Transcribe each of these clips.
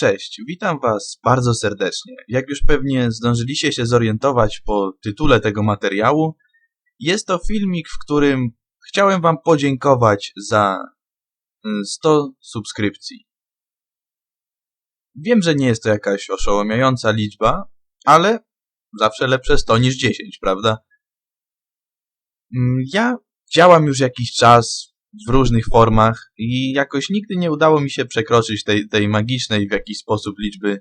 Cześć, witam Was bardzo serdecznie. Jak już pewnie zdążyliście się zorientować po tytule tego materiału, jest to filmik, w którym chciałem Wam podziękować za mm, 100 subskrypcji. Wiem, że nie jest to jakaś oszołomiająca liczba, ale zawsze lepsze 100 niż 10, prawda? Mm, Ja działam już jakiś czas w różnych formach i jakoś nigdy nie udało mi się przekroczyć tej, tej magicznej w jakiś sposób liczby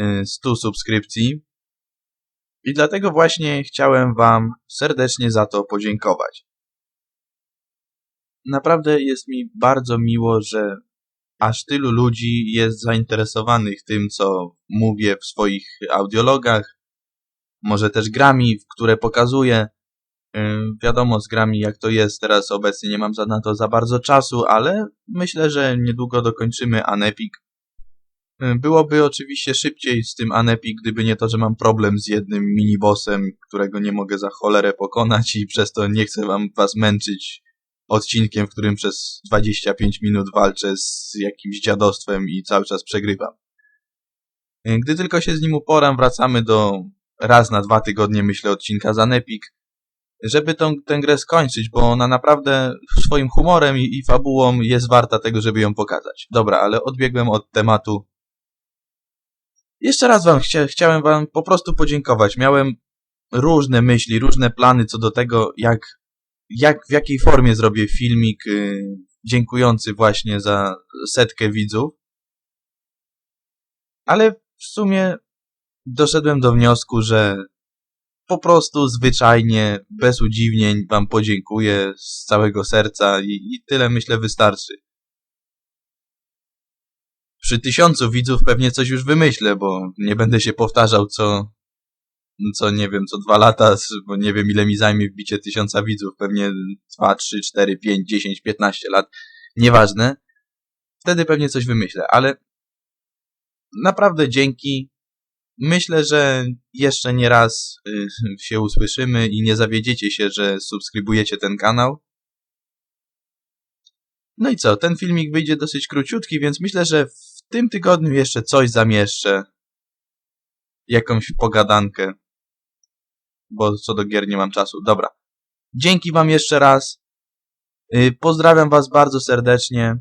y, 100 subskrypcji. I dlatego właśnie chciałem Wam serdecznie za to podziękować. Naprawdę jest mi bardzo miło, że aż tylu ludzi jest zainteresowanych tym, co mówię w swoich audiologach, może też grami, które pokazuję. Wiadomo z grami jak to jest, teraz obecnie nie mam na to za bardzo czasu, ale myślę, że niedługo dokończymy Anepik. Ym, Byłoby oczywiście szybciej z tym Anepik, gdyby nie to, że mam problem z jednym minibossem, którego nie mogę za cholerę pokonać i przez to nie chcę wam was męczyć odcinkiem, w którym przez 25 minut walczę z jakimś dziadostwem i cały czas przegrywam. Gdy tylko się z nim uporam, wracamy do raz na dwa tygodnie, myślę, odcinka z Anepik żeby tą, tę grę skończyć, bo ona naprawdę swoim humorem i, i fabułą jest warta tego, żeby ją pokazać. Dobra, ale odbiegłem od tematu. Jeszcze raz wam chcia, chciałem wam po prostu podziękować. Miałem różne myśli, różne plany co do tego, jak, jak w jakiej formie zrobię filmik y, dziękujący właśnie za setkę widzów. Ale w sumie doszedłem do wniosku, że po prostu zwyczajnie, bez udziwnień wam podziękuję z całego serca i, i tyle myślę wystarczy. Przy tysiącu widzów pewnie coś już wymyślę, bo nie będę się powtarzał co, co nie wiem, co dwa lata, bo nie wiem ile mi zajmie wbicie tysiąca widzów, pewnie dwa, trzy, cztery, pięć, dziesięć, piętnaście lat, nieważne. Wtedy pewnie coś wymyślę, ale naprawdę dzięki, Myślę, że jeszcze nie raz y, się usłyszymy i nie zawiedziecie się, że subskrybujecie ten kanał. No i co, ten filmik wyjdzie dosyć króciutki, więc myślę, że w tym tygodniu jeszcze coś zamieszczę. Jakąś pogadankę. Bo co do gier nie mam czasu. Dobra. Dzięki wam jeszcze raz. Y, Pozdrawiam was bardzo serdecznie.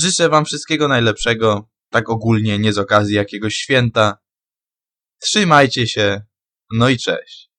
Życzę wam wszystkiego najlepszego tak ogólnie, nie z okazji jakiegoś święta. Trzymajcie się, no i cześć.